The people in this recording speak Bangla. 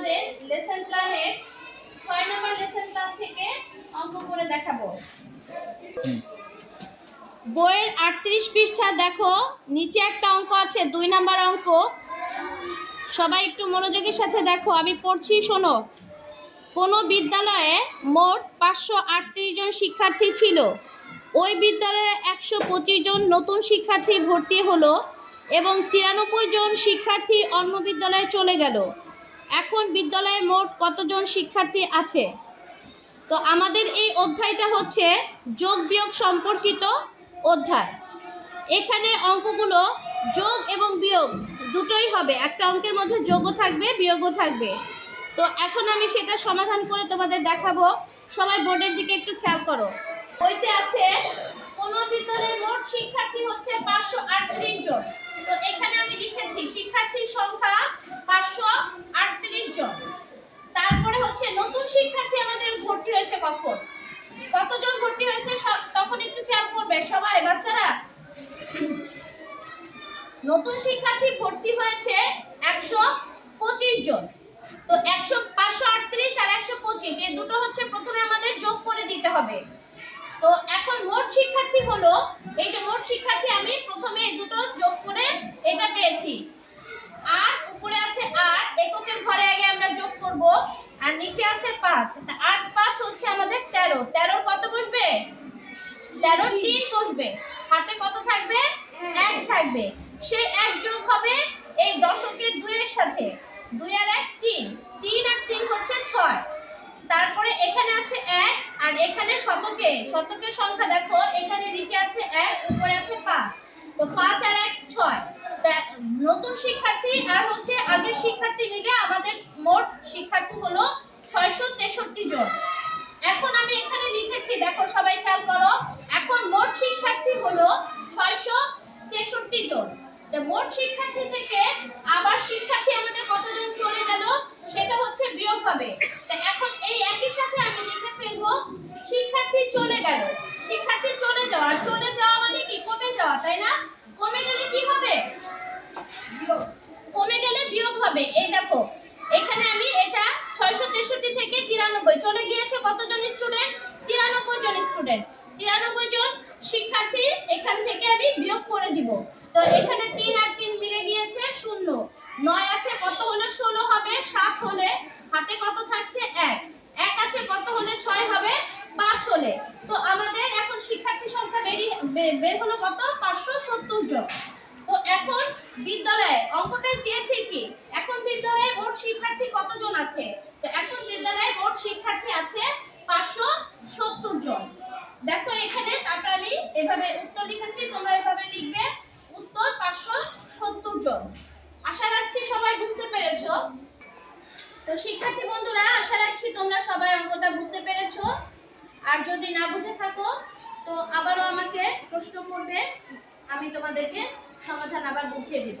আমাদের লেসন প্ল্যানের ছয় নম্বর লেসন প্ল্যান থেকে অঙ্ক করে দেখাবো। বইয়ের আটত্রিশ পৃষ্ঠা দেখো, নিচে একটা অঙ্ক আছে, দুই নম্বর অঙ্ক। সবাই একটু মনোযোগের সাথে দেখো, আমি পড়ছি, শোনো। কোনো বিদ্যালয়ে মোট পাঁচশো আটত্রিশ জন শিক্ষার্থী ছিল। ওই বিদ্যালয়ে একশো পঁচিশ জন নতুন শিক্ষার্থী ভর্তি হলো এবং তিরানব্বই জন শিক্ষার্থী অন্য বিদ্যালয়ে চলে গেল। এখন বিদ্যালয়ে মোট কতজন শিক্ষার্থী আছে? তো আমাদের এই অধ্যায়টা হচ্ছে যোগ বিয়োগ সম্পর্কিত অধ্যায়। এখানে অঙ্কগুলো যোগ এবং বিয়োগ দুটোই হবে। একটা অঙ্কের মধ্যে যোগও থাকবে, বিয়োগও থাকবে। তো এখন আমি সেটা সমাধান করে তোমাদের দেখাবো। সবাই বোর্ডের দিকে একটু খেয়াল করো। বইতে আছে, কোন বিদ্যালয়ের মোট শিক্ষার্থী হচ্ছে পাঁচশো আটত্রিশ জন। তো এখানে আমি লিখেছি, শিক্ষার্থীর সংখ্যা পাঁচশো আটত্রিশ জন তারপরে হচ্ছে নতুন শিক্ষার্থী আমাদের ভর্তি হয়েছে কখন? কতজন ভর্তি হয়েছে তখন একটু খেয়াল করবে সবাই, বাচ্চারা। নতুন শিক্ষার্থী ভর্তি হয়েছে একশো পঁচিশ জন। তো একশো পাঁচশো আটত্রিশ আর একশো পঁচিশ, এই দুটো হচ্ছে প্রথমে আমাদের যোগ করে দিতে হবে। তো এখন মোট শিক্ষার্থী হলো, এই যে মোট শিক্ষার্থী আমি প্রথমে এই দুটো যোগ করে এটা পেয়েছি আর উপরে আছে আট এককের ঘরে আগে আমরা যোগ করব আর নিচে আছে পাঁচ আট পাঁচ হচ্ছে আমাদের তেরো। তেরোর কত বসবে? তেরোর তিন বসবে। হাতে কত থাকবে? এক থাকবে। সেই এক যোগ হবে এই দশকের দুইয়ের সাথে। দুই আর এক, তিন। তিন আর তিন হচ্ছে ছয়। তারপরে এখানে আছে এক আর এখানে শতকে। শতকের সংখ্যা দেখো, এখানে নিচে আছে এক, উপরে আছে পাঁচ। তো পাঁচ আর এক, ছয়। নতুন শিক্ষার্থী আর হচ্ছে আগের শিক্ষার্থী মিলে আমাদের মোট শিক্ষার্থী হলো তেষট্টি জন। এখন আমি এখানে লিখেছি, দেখো সবাই খেয়াল করো, এখন মোট শিক্ষার্থী হলো ছয়শো তেষট্টি জন। মোট শিক্ষার্থী থেকে আবার শিক্ষার্থী আমাদের কতজন চলে গেল? সেটা হচ্ছে বিয়োগ হবে। এখন এই একই সাথে আমি লিখে ফেলব, শিক্ষার্থী চলে গেল। শিক্ষার্থী চলে যাওয়া চলে যাওয়া মানে কি? কমে যাওয়া, তাই না? কমে গেলে কি হবে? কমে গেলে বিয়োগ হবে। এই দেখো এখানে আমি এটা ছয়শো তেষট্টি থেকে তিরানব্বই চলে গিয়েছে কতজন স্টুডেন্ট তিরানব্বই জন স্টুডেন্ট তিরানব্বই জন শিক্ষার্থী এখান থেকে আমি বিয়োগ করে দিব। তো এখানে তিন আর তিন মিলে গিয়েছে শূন্য। নয় আছে কত হলে ষোলো হবে? সাত হলে। হাতে কত থাকছে? এক। এক আছে কত হলে ছয় হবে? পাঁচ হলে। তো আমাদের এখন শিক্ষার্থী সংখ্যা বেরিয়ে বের হলো কত? পাঁচশো সত্তর জন। তো এখন বিদ্যালয়ে অঙ্কটা চেয়েছে কি? বিদ্যালয়ে মোট শিক্ষার্থী কতজন আছে? তো এখন বিদ্যালয়ে মোট শিক্ষার্থী আছে পাঁচশো সত্তর জন। দেখো এখানে তারপরে আমি এভাবে উত্তর লিখেছি, তোমরা এভাবে লিখবে। উত্তর পাঁচশো সত্তর জন। আশা রাখছি সবাই বুঝতে পেরেছ। তো শিক্ষার্থী বন্ধুরা, আশা রাখছি তোমরা সবাই অঙ্কটা বুঝতে পেরেছ। আর যদি না বুঝে থাকো, তো আবারও আমাকে প্রশ্ন করবে, আমি তোমাদেরকে সমাধান আবার বুঝিয়ে দিব।